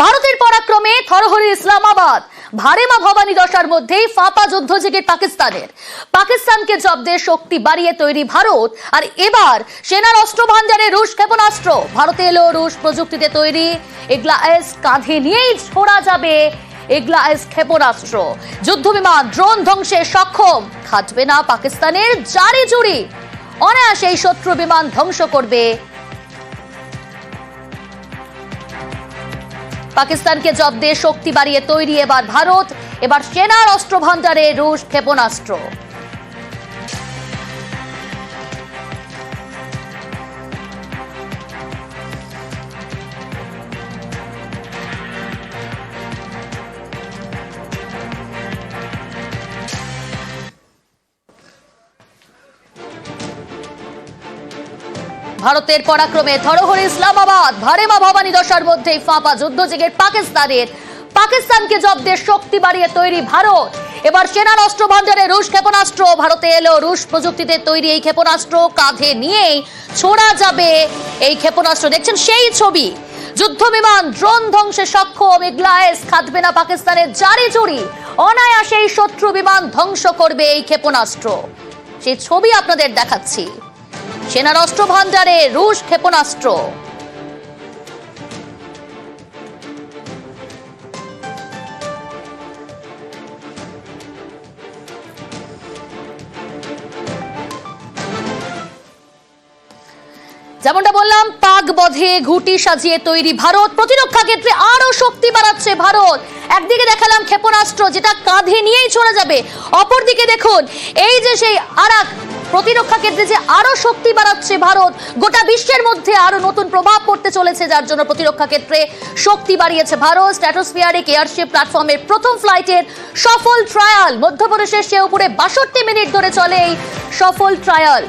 ভারতের পরাক্রমে থরহরি ইসলামাবাদ। ভারেমা ভবানী দশার মধ্যেই ফাঁপা যুদ্ধ জেগে পাকিস্তানের। পাকিস্তানকে জব্দের শক্তি বাড়িয়ে তৈরি ভারত, আর এবার সেনার অস্ত্র ভান্ডারে রুশ ক্ষেপণাস্ত্র। ভারতে এলো রুশ প্রযুক্তিতে তৈরি এগুলা এস কাঁধে নিয়েই ছোড়া যাবে এগুলা এস ক্ষেপণাস্ত্র। যুদ্ধ বিমান ড্রোন ধ্বংসে সক্ষম। খাটবে না পাকিস্তানের জারি জুড়ি। অনায়াসে শত্রু বিমান ধ্বংস করবে পাকিস্তানকে জব্দে শক্তি বাড়িয়ে তৈরি এবার ভারত এবার সেনার অস্ত্র ভাণ্ডারে রুশ ক্ষেপণাস্ত্র। ভারতের পরাক্রমে ধরহরি ইসলামাবাদ, ভারেমা ভবানী দশার মধ্যেই ফাঁপা যুদ্ধ জেগে পাকিস্তানের। পাকিস্তানকে জব্দের শক্তি বাড়িয়ে তৈরি ভারত। এবার সেনার অস্ত্র ভান্ডারে রুশ ক্ষেপণাস্ত্র, ভারতে এলো রুশ প্রযুক্তিতে তৈরি এই ক্ষেপণাস্ত্র, কাঁধে নিয়েই ছোড়া যাবে এই ক্ষেপণাস্ত্র। দেখছেন সেই ছবি। যুদ্ধ বিমান ড্রোন ধ্বংসে সক্ষম ইগলায়েস খাটবে না পাকিস্তানের জারি জুড়ি অনায়াসেই শত্রু বিমান ধ্বংস করবে এই ক্ষেপণাস্ত্র। সেই ছবি আপনাদের দেখাচ্ছি। সেনার অস্ত্র ভান্ডারে রুশ ক্ষেপণাস্ত্র। যেমনটা বললাম, পাক বধে ঘুটি সাজিয়ে তৈরি ভারত। প্রতিরক্ষা ক্ষেত্রে আরও শক্তি বাড়াচ্ছে ভারত। একদিকে দেখালাম ক্ষেপণাস্ত্র, যেটা কাঁধে নিয়েই চলে যাবে। অপরদিকে দেখুন, এই যে সেই আরাক প্রতিরক্ষা ক্ষেত্রে যে আরও শক্তি বাড়াচ্ছে ভারত, গোটা বিশ্বের মধ্যে আরও নতুন প্রভাব পড়তে চলেছে, যার জন্য প্রতিরক্ষা ক্ষেত্রে শক্তি বাড়িয়েছে ভারত। স্ট্র্যাটোস্ফিয়ারিক এয়ারশিপ প্ল্যাটফর্মের প্রথম ফ্লাইটের সফল ট্রায়াল মধ্যপ্রদেশের সে উপরে বাষট্টি মিনিট ধরে চলে এই সফল ট্রায়াল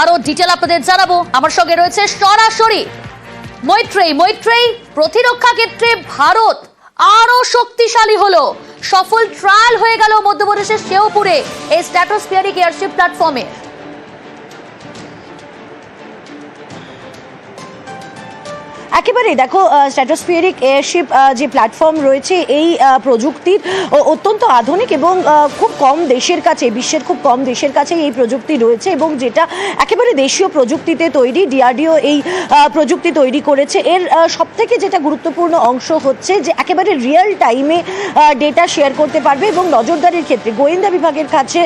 আরও ডিটেল আপনাদের জানাব। আমার সঙ্গে রয়েছে সরাসরি মৈত্রেই মৈত্রেই প্রতিরক্ষা ক্ষেত্রে ভারত আরও শক্তিশালী হলো। সফল ট্রায়াল হয়ে গেল মধ্যপ্রদেশের শেওপুরে এই স্ট্যাটোস্পিয়ারিক এয়ারশিপ প্ল্যাটফর্মে একেবারে দেখো স্ট্র্যাটোস্ফিয়ারিক এয়ারশিপ যে প্ল্যাটফর্ম রয়েছে, এই প্রযুক্তির অত্যন্ত আধুনিক এবং খুব কম দেশের কাছে, বিশ্বের খুব কম দেশের কাছে এই প্রযুক্তি রয়েছে এবং যেটা একেবারে দেশীয় প্রযুক্তিতে তৈরি ডিআরডিও এই প্রযুক্তি তৈরি করেছে। এর সব থেকে যেটা গুরুত্বপূর্ণ অংশ হচ্ছে যে একেবারে রিয়েল টাইমে ডেটা শেয়ার করতে পারবে এবং নজরদারির ক্ষেত্রে গোয়েন্দা বিভাগের কাছে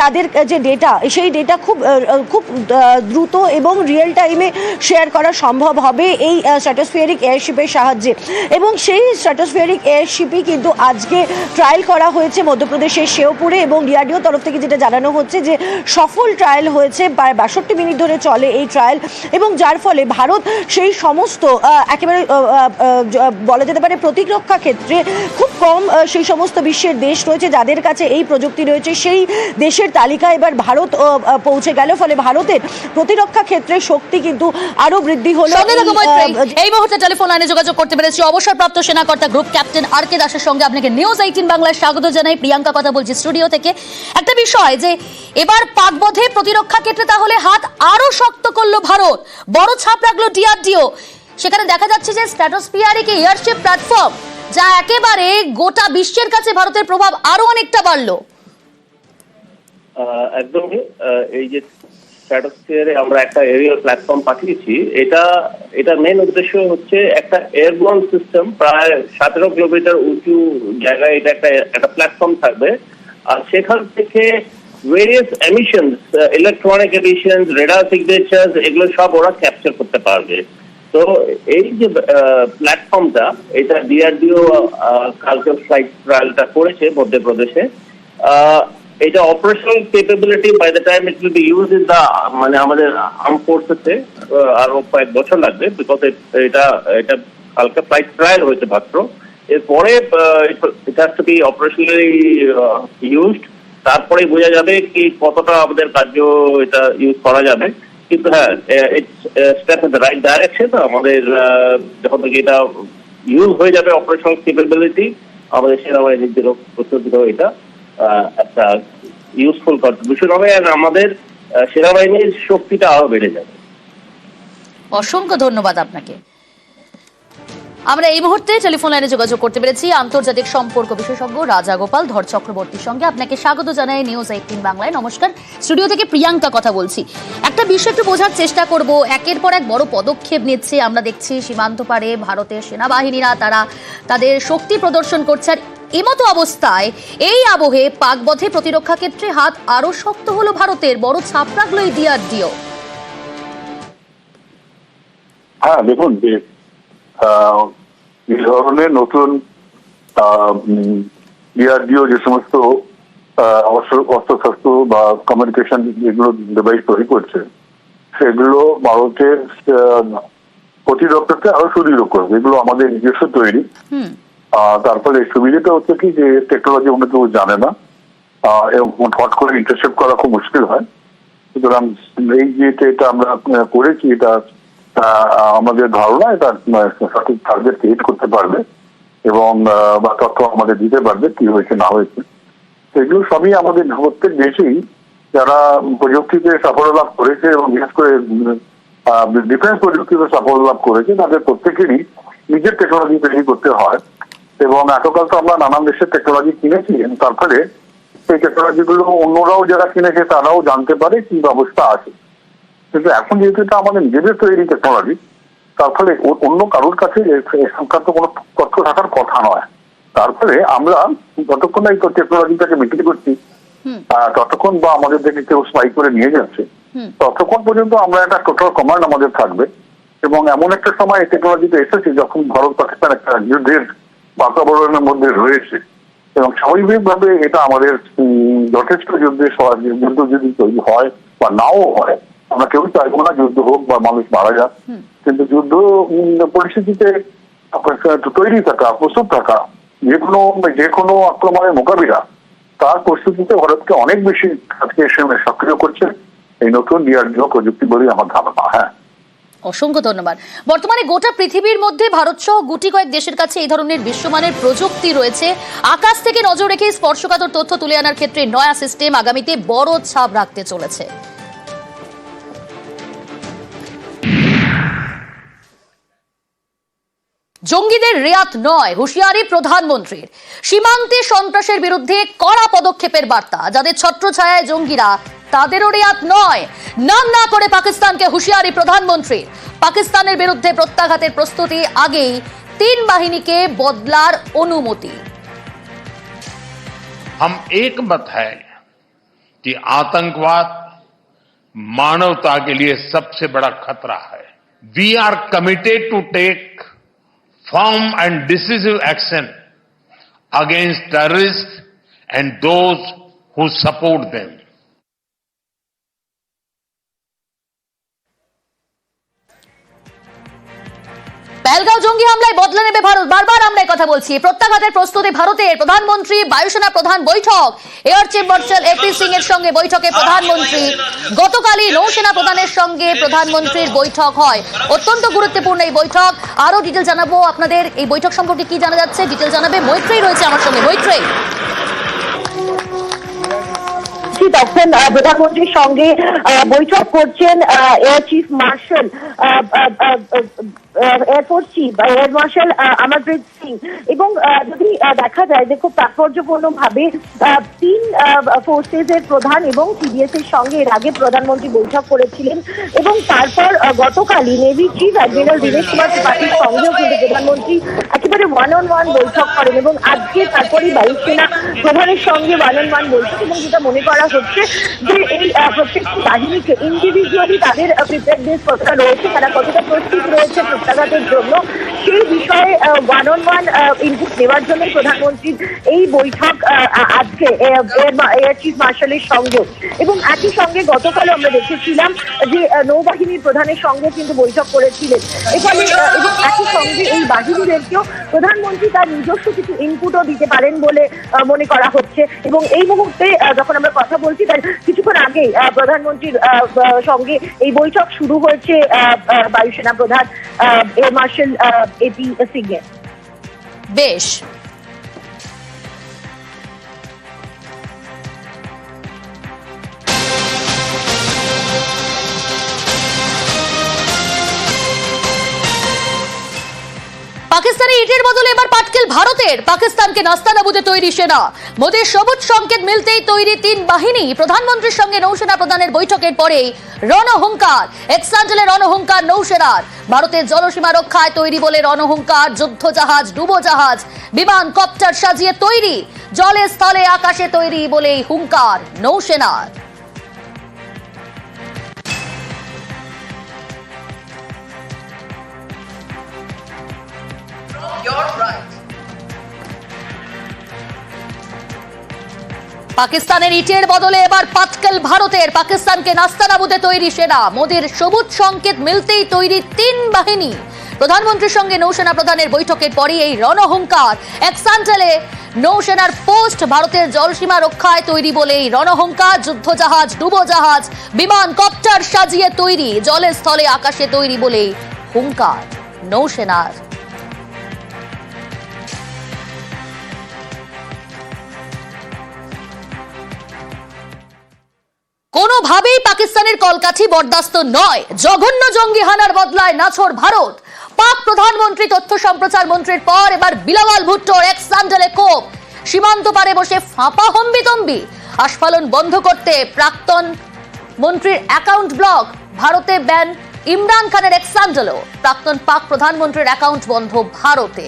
তাদের যে ডেটা সেই ডেটা খুব খুব দ্রুত এবং রিয়েল টাইমে শেয়ার করা সম্ভব হবে। এই স্ট্র্যাটোস্ফিয়ারিক এয়ারশিপের সাহায্যে। এবং সেই স্ট্র্যাটোস্ফিয়ারিক এয়ারশিপই কিন্তু আজকে ট্রায়াল করা হয়েছে মধ্যপ্রদেশের শেওপুরে এবং ডিআরডিও তরফ থেকে যেটা জানানো হচ্ছে যে সফল ট্রায়াল হয়েছে প্রায় বাষট্টি মিনিট ধরে চলে এই ট্রায়াল এবং যার ফলে ভারত সেই সমস্ত একেবারে বলা যেতে পারে প্রতিরক্ষা ক্ষেত্রে খুব কম সেই সমস্ত বিশ্বের দেশ রয়েছে যাদের কাছে এই প্রযুক্তি রয়েছে সেই দেশের তালিকায় এবার ভারত পৌঁছে গেল। ফলে ভারতের প্রতিরক্ষা ক্ষেত্রে শক্তি কিন্তু আরও বৃদ্ধি হলো। এই, মুহূর্তে টেলিফোন লাইনে যোগাযোগ করতে পেরেছি অবসরপ্রাপ্ত সেনাকর্তা গ্রুপ ক্যাপ্টেন আর কে দাসের সঙ্গে আপনাকে নিউজ এইটিন বাংলায় স্বাগত জানাই। প্রিয়াঙ্কা কথা বলছি স্টুডিও থেকে। একটা বিষয় যে এবার পাকবধে প্রতিরক্ষা ক্ষেত্রে তাহলে হাত আরও শক্ত করল ভারত। বড় ছাপ রাখল ডিআরডিও সেখানে দেখা যাচ্ছে যে স্ট্র্যাটোস্ফিয়ারিক এয়ারশিপ প্ল্যাটফর্ম যা একেবারে গোটা বিশ্বের কাছে ভারতের প্রভাব আরও অনেকটা বাড়লো। একদমই এই যে স্ট্র্যাটোস্ফিয়ারে আমরা একটা এরিয়াল প্ল্যাটফর্ম পাঠিয়েছি। এটা এটা মেন উদ্দেশ্য হচ্ছে একটা এয়ারবোর্ন সিস্টেম প্রায় সতেরো কিলোমিটার উঁচু জায়গায় এটা একটা একটা প্ল্যাটফর্ম থাকবে। আর সেখান থেকে various emissions electronic emissions radar signature এগুলো সব ওরা ক্যাপচার করতে পারবে। তো এই যে প্ল্যাটফর্মটা এটা ডিআরডিও কালকে ফ্লাইট ট্রায়ালটা করেছে মধ্যপ্রদেশে। এটা operational capability by the time it will be use in the মানে আমাদের আর্ম ফোর্সেসে আরও কয়েক বছর লাগবে বিকজ এটা এটা হালকা ফ্লাইট ট্রায়াল হয়েছে মাত্র এরপরে it has to be operationally used তারপরে বোঝা যাবে কি কতটা আমাদের কার্য এটা ইউজ করা যাবে। কিন্তু হ্যাঁ it's step in the right direction আমাদের যখন থেকে এটা ইউজ হয়ে যাবে অপারেশনাল কেপেবিলিটি আমাদের সেনাবাহিনীর জন্য প্রস্তুতি এটা। একটা ইউজফুল কন্ট্রিবিউশন হবে আর আমাদের সেনাবাহিনীর শক্তিটা আরও বেড়ে যাবে। অসংখ্য ধন্যবাদ আপনাকে। আমরা এই মুহূর্তে টেলিফোন লাইনে যোগাযোগ করতে পেরেছি আন্তর্জাতিক সম্পর্ক বিশেষজ্ঞ রাজা গোপাল ধর চক্রবর্তীর সঙ্গে। আপনাকে স্বাগত জানাই নিউজ এইটিন বাংলায়। নমস্কার। স্টুডিও থেকে প্রিয়াঙ্কা কথা বলছি। একটা বিষয় একটু বোঝার চেষ্টা করব। একের পর এক বড় পদক্ষেপ নিচ্ছে। আমরা দেখছি সীমান্ত পারে ভারতের সেনাবাহিনীরা, তারা তাদের শক্তি প্রদর্শন করছে। আর এমতো অবস্থায় এই আবহে পাকবধে প্রতিরক্ষা ক্ষেত্রে হাত আরও শক্ত হলো ভারতের বড় ছাপ রাখল এই ডিআরডিও। হ্যাঁ দেখুন যে এই ধরনের নতুন ডিআরডিও যে সমস্ত অস্ত্র অস্ত্রশস্ত্র বা কমিউনিকেশন যেগুলো ডিভাইস তৈরি করছে সেগুলো ভারতের প্রতিরক্ষাকে আরও সুদৃঢ় করবে। এগুলো আমাদের নিজস্ব তৈরি। হুম আহ, তার ফলে সুবিধাটা হচ্ছে কি যে টেকনোলজি অন্য কেউ জানে না। এবং হট করে ইন্টারসেপ্ট করা খুব মুশকিল হয়। সুতরাং এই যে এটা আমরা করেছি এটা আমাদের ধারণা এটা সঠিক টার্গেট হিট করতে পারবে এবং বা তথ্য আমাদের দিতে পারবে কি হয়েছে না হয়েছে। এগুলো সবই আমাদের প্রত্যেক দেশেই যারা প্রযুক্তিতে সাফল্য লাভ করেছে এবং বিশেষ করে ডিফেন্স প্রযুক্তিতে সাফল্য লাভ করেছে তাদের প্রত্যেকেরই নিজের টেকনোলজি তৈরি করতে হয়। এবং এতকাল তো আমরা নানান দেশের টেকনোলজি কিনেছি তার ফলে সেই টেকনোলজি গুলো অন্যরাও যারা কিনেছে তারাও জানতে পারে কি ব্যবস্থা আছে। কিন্তু এখন যেহেতু এটা আমাদের নিজেদের তৈরি টেকনোলজি তার ফলে অন্য কারোর কাছে সংক্রান্ত কোনো তথ্য থাকার কথা নয়। তার ফলে আমরা যতক্ষণ এই টেকনোলজিটাকে বিক্রি করছি। ততক্ষণ বা আমাদের থেকে কেউ স্পাই করে নিয়ে যাচ্ছে ততক্ষণ পর্যন্ত আমরা একটা টোটাল কমান্ড আমাদের থাকবে। এবং এমন একটা সময় এই টেকনোলজিটা এসেছে যখন ভারত পাকিস্তান একটা যুদ্ধের বাতাবরণের মধ্যে রয়েছে। এবং স্বাভাবিকভাবে এটা আমাদের যথেষ্ট সহায়- যুদ্ধ যদি তৈরি হয় বা নাও হয় আমরা কেউ চাইব না যুদ্ধ হোক বা মানুষ মারা যাক। কিন্তু যুদ্ধ পরিস্থিতিতে তৈরি থাকা প্রস্তুত থাকা যে কোনো যে কোনো আক্রমণের মোকাবিলা তার প্রস্তুতিতে ভারতকে অনেক বেশি আজকে সক্রিয় করছে। এই নতুন ডিআরডিও প্রযুক্তি বলেই আমার ধারণা হ্যাঁ। অসংখ্য ধন্যবাদ। বর্তমানে গোটা পৃথিবীর মধ্যে ভারত সহ গুটি কয়েক দেশের কাছে এই ধরনের বিশ্বমানের প্রযুক্তি রয়েছে। আকাশ থেকে নজর রেখে স্পর্শকাতর তথ্য তুলে আনার ক্ষেত্রে নয়া সিস্টেম আগামীতে বড় ছাপ রাখতে চলেছে। জঙ্গিদের রেয়াত নয়, হুঁশিয়ারি প্রধানমন্ত্রীর। সীমান্তে সন্ত্রাসের বিরুদ্ধে কড়া পদক্ষেপের বার্তা, যাদের ছত্রছায়ায় জঙ্গিরা তাদেরও রেয়াত নয় নাম না করে পাকিস্তানকে হুঁশিয়ারি প্রধানমন্ত্রীর পাকিস্তানের বিরুদ্ধে প্রত্যাঘাতের প্রস্তুতি আগেই তিন বাহিনীকে বদলার অনুমতি हम एक मत है कि आतंकवाद मानवता के लिए सबसे बड़ा खतरा है we are committed to take firm and decisive action against terrorist and those who support them Pahalgam জঙ্গি হামলায় বদলে নেবে ভারত। বারবার আমরা কথা বলছি। প্রত্যাঘাতের প্রস্তুতি ভারতের প্রধানমন্ত্রী বায়ুসেনা প্রধান বৈঠক। Air chief marshal A P Singh এর সঙ্গে বৈঠকে প্রধানমন্ত্রী। গতকালই নৌসেনা প্রধানের সঙ্গে প্রধানমন্ত্রীর বৈঠক হয়। অত্যন্ত গুরুত্বপূর্ণ এই বৈঠক। আরও ডিটেল জানাব আপনাদের। এই বৈঠক সম্পর্কে কি জানা যাচ্ছে? ডিটেল জানাবে মৈত্রেই রয়েছে আমার সঙ্গে। মৈত্রেই তখন প্রধানমন্ত্রীর সঙ্গে বৈঠক করছেন air chief marshal air force chief air marshal Singh. এবং যদি দেখা যায় যে খুব তাৎপর্যপূর্ণ ভাবে তিন ফোর্সেস এর প্রধান এবং সিডিএস এর সঙ্গে এর আগে প্রধানমন্ত্রী বৈঠক করেছিলেন এবং তারপর গতকালই navy chief admiral Dinesh Kumar ত্রিপাঠীর সঙ্গেও কিন্তু প্রধানমন্ত্রী একেবারে ওয়ান অন ওয়ান বৈঠক করেন এবং আজকে তারপরই বায়ুসেনা প্রধানের সঙ্গে ওয়ান অন ওয়ান বৈঠক এবং যেটা মনে করা হচ্ছে যে এই প্রত্যেকটি বাহিনীকে ইন্ডিভিজুয়ালি তাদের প্রিপেয়ারনেস কতটা রয়েছে, তারা কতটা প্রস্তুত রয়েছে প্রত্যাঘাতের জন্য, সেই বিষয়ে ওয়ান অন ওয়ান ইনপুট নেওয়ার জন্য প্রধানমন্ত্রীর এই বৈঠক আজকে এয়ার চিফ মার্শালের সঙ্গে। এবং একই সঙ্গে গতকাল আমরা দেখেছিলাম যে নৌবাহিনীর প্রধানের সঙ্গে কিন্তু বৈঠক করেছিলেন। এখানে এবং একই সঙ্গে এই বাহিনীদেরকেও প্রধানমন্ত্রী তার নিজস্ব কিছু ইনপুটও দিতে পারেন বলে মনে করা হচ্ছে। এবং এই মুহূর্তে যখন আমরা কথা বলছি তার কিছুক্ষণ আগে প্রধানমন্ত্রীর সঙ্গে এই বৈঠক শুরু হয়েছে বায়ুসেনা প্রধান air marshal A P Singh এর বেশ। ইটের বদলে এবার পাটকেল ভারতের। পাকিস্তানকে নাস্তানাবুদে তৈরি সেনা। মোদীর সবুজ সংকেত মিলতেই তৈরি তিন বাহিনী। প্রধানমন্ত্রীর সঙ্গে নৌসেনা প্রধানের বৈঠকের পরেই রণহুঙ্কার। এক্সান্ডেলে রণহুঙ্কার নৌসেনার। ভারতের জলসীমা রক্ষায় তৈরি বলে রণহুঙ্কার যুদ্ধ জাহাজ ডুবো জাহাজ বিমান কপ্টার সাজিয়ে তৈরি। জলে স্থলে আকাশে তৈরি বলেই হুঙ্কার নৌসেনার। পাকিস্তানের ইটের বদলে এবার পাটকেল ভারতের। পাকিস্তানকে নাস্তানাবুদে তৈরি সেনা। মোদীর সবুজ সংকেত মিলতেই তৈরি তিন বাহিনী। প্রধানমন্ত্রীর সঙ্গে নৌসেনা প্রধানের বৈঠকের পরই এই রণহুঙ্কার। একসান্টেলে নৌসেনার পোস্ট ভারতের জলসীমা রক্ষায় তৈরি বলে বলেই রণহুঙ্কার। যুদ্ধজাহাজ, ডুবোজাহাজ, বিমান, কপ্টার সাজিয়ে তৈরি। জলে স্থলে আকাশে তৈরি বলেই হুঙ্কার নৌসেনার। কোনোভাবেই পাকিস্তানের কলকাঠি বরদাস্ত নয়। জঘন্য জঙ্গি হানার বদলায় নাছর ভারত। পাক প্রধানমন্ত্রী তথ্য সম্প্রচার মন্ত্রীর পর এবার বিলাওয়াল ভুট্টোর এক স্যান্ডেলে কোপ। সীমান্ত পারে বসে ফাঁপা হম্বিতম্বি। আস্ফালন বন্ধ করতে প্রাক্তন মন্ত্রীর অ্যাকাউন্ট ব্লক। ভারতে ব্যান ইমরান খানের এক স্যান্ডেলও প্রাক্তন পাক প্রধানমন্ত্রীর অ্যাকাউন্ট বন্ধ ভারতে।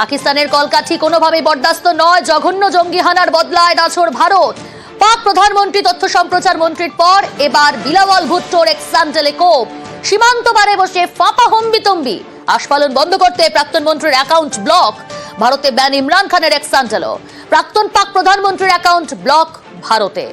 পাকিস্তানের কলকাঠি কোনোভাবেই বরদাস্ত নয়। জঘন্য জঙ্গি হানার বদলায় নাছর ভারত। পাক প্রধানমন্ত্রী তথ্য সম্প্রচার মন্ত্রীর পর এবার বিলাওয়াল ভুট্টোর এক স্যান্ডেলে কোপ সীমান্ত পারে বসে ফাঁপা হম্বিতম্বি। আস্ফালন বন্ধ করতে প্রাক্তন মন্ত্রীর অ্যাকাউন্ট ব্লক ভারতে ব্যান ইমরান খানের এক স্যান্ডেলও প্রাক্তন পাক প্রধানমন্ত্রীর অ্যাকাউন্ট ব্লক ভারতে।